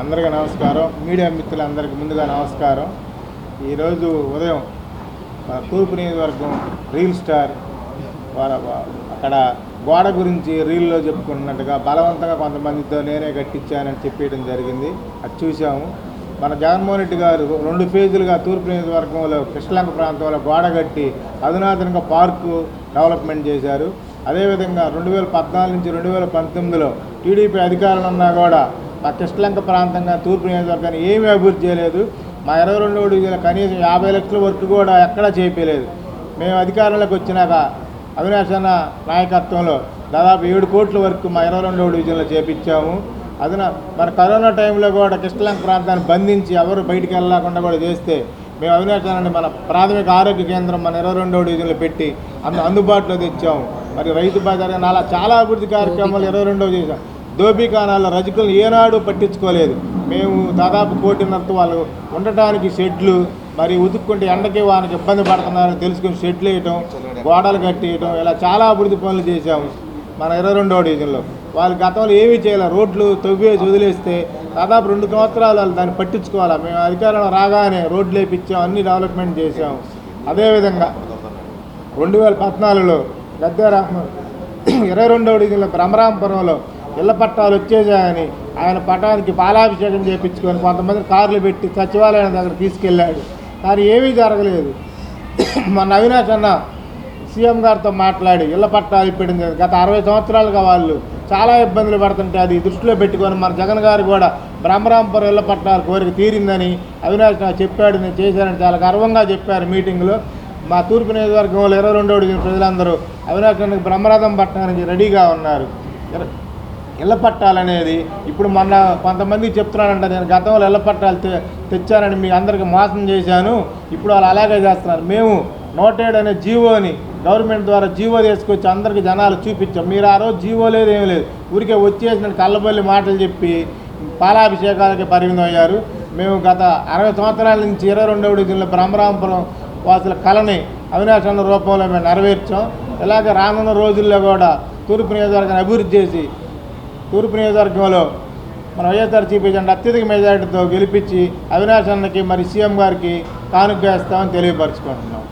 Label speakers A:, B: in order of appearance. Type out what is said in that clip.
A: అందరికీ నమస్కారం. మీడియా మిత్రులందరికీ ముందుగా నమస్కారం. ఈరోజు ఉదయం మన తూర్పు నియోజకవర్గం రీల్ స్టార్ అక్కడ గోడ గురించి రీల్లో చెప్పుకుంటున్నట్టుగా బలవంతంగా కొంతమందితో నేనే కట్టించానని చెప్పేయడం జరిగింది. అది చూసాము మన జగన్మోహన్ రెడ్డి గారు రెండు ఫేజులుగా తూర్పు నియోజకవర్గంలో కృష్ణలంక ప్రాంతంలో గోడ కట్టి అధునాతనంగా పార్కు డెవలప్మెంట్ చేశారు. అదేవిధంగా రెండు వేల పద్నాలుగు నుంచి రెండు వేల పంతొమ్మిదిలో టీడీపీ అధికారంలో ఉన్నా కూడా కృష్ణలంక ప్రాంతంగా తూర్పు నియోజకవర్గాన్ని ఏమీ అభివృద్ధి చేయలేదు. మా ఇరవై రెండు డివిజన్లో కనీసం యాభై లక్షల వరకు కూడా ఎక్కడా చేయలేదు మేము అధికారంలోకి వచ్చినాక అవినాష్ అన్న నాయకత్వంలో దాదాపు ఏడు కోట్ల వరకు మా ఇరవై రెండవ డివిజన్లో చేపించాము. అదన మన కరోనా టైంలో కూడా కృష్ణలంక ప్రాంతాన్ని బంధించి ఎవరు బయటికి వెళ్ళకుండా కూడా చేస్తే మేము అవినాష్ అన్నని మన ప్రాథమిక ఆరోగ్య కేంద్రం మన ఇరవై రెండవ డివిజన్లో పెట్టి అందు అందుబాటులో తెచ్చాము. మరి రైతు బజార్ అలా చాలా అభివృద్ధి కార్యక్రమాలు ఇరవై రెండవ చేసాం దోబికానాల రజకులను ఏనాడు పట్టించుకోలేదు. మేము దాదాపు కోటిన్నరతో వాళ్ళు ఉండటానికి షెడ్లు మరి ఉతుక్కుంటే ఎండకి వానికి ఇబ్బంది పడుతున్నారని తెలుసుకుని షెడ్లు వేయటం గోడలు కట్టేయటం ఇలా చాలా అభివృద్ధి పనులు చేశాము మన ఇరవై రెండవ డివిజన్లో. వాళ్ళు గతంలో ఏమీ చేయాలి. రోడ్లు తవ్వేసి వదిలేస్తే దాదాపు రెండు సంవత్సరాలు వాళ్ళు దాన్ని పట్టించుకోవాలి? మేము అధికారంలో రాగానే రోడ్లు వేపించాం అన్ని డెవలప్మెంట్ చేసాము అదేవిధంగా రెండు వేల పద్నాలుగులో గద్దెరామ ఇరవై రెండవ డివిజన్లో బ్రహ్మరాంపురంలో ఇళ్ళ పట్టాలు వచ్చేసాయని ఆయన పట్టానికి పాలాభిషేకం చేయించుకొని కొంతమంది కార్లు పెట్టి సచివాలయం దగ్గర తీసుకెళ్ళాడు. కానీ ఏమీ జరగలేదు. మన అవినాష్ అన్న సీఎం గారితో మాట్లాడి ఇళ్ళ పట్టాలు ఇప్పింది గత అరవై సంవత్సరాలుగా వాళ్ళు చాలా ఇబ్బందులు పడుతుంటే అది దృష్టిలో పెట్టుకొని మన జగన్ గారు కూడా బ్రహ్మరాంపురం ఇళ్ళ పట్టాల కోరిక తీరిందని అవినాష్ నాకు చెప్పాడు నేను చేశానని చాలా గర్వంగా చెప్పారు మీటింగ్లో. మా తూర్పు నియోజకవర్గంలో ఇరవై రెండో ప్రజలందరూ అవినాష్ అన్నకి బ్రహ్మరథం పట్టడానికి రెడీగా ఉన్నారు. ఇర- ఇళ్ళ పట్టాలనేది ఇప్పుడు మొన్న కొంతమంది చెప్తున్నానంట నేను గతంలో ఇళ్ళ పట్టాలు తె- తెచ్చానని మీ అందరికి మోసం చేశాను ఇప్పుడు వాళ్ళు అలాగే చేస్తున్నారు. మేము నోటేడ్ అనే జీవోని గవర్నమెంట్ ద్వారా జీవో తీసుకొచ్చి అందరికి జనాలు చూపించాం. మీరు ఆ రోజు జీవో లేదు లేదు. ఊరికే వచ్చేసిన కళ్ళబల్లి మాటలు చెప్పి పాలాభిషేకాలకి పరిమితం అయ్యారు. మేము గత అరవై సంవత్సరాల నుంచి ఇరవై రెండవ డివిజన్లో బ్రహ్మరాంపురం వాసుల కళని అవినాశన రూపంలో మేము నెరవేర్చాం. ఇలాగే రానున్న రోజుల్లో కూడా తూర్పు నియోజకవర్గాన్ని అభివృద్ధి చేసి తూర్పు నియోజకవర్గంలో మన వైఎస్ఆర్ చీఫ్ అత్యధిక మెజార్టీతో గెలిపించి అవినాష్ అన్నకి మరి సీఎం గారికి కానుక వేస్తామని తెలియపరుచుకుంటున్నాం.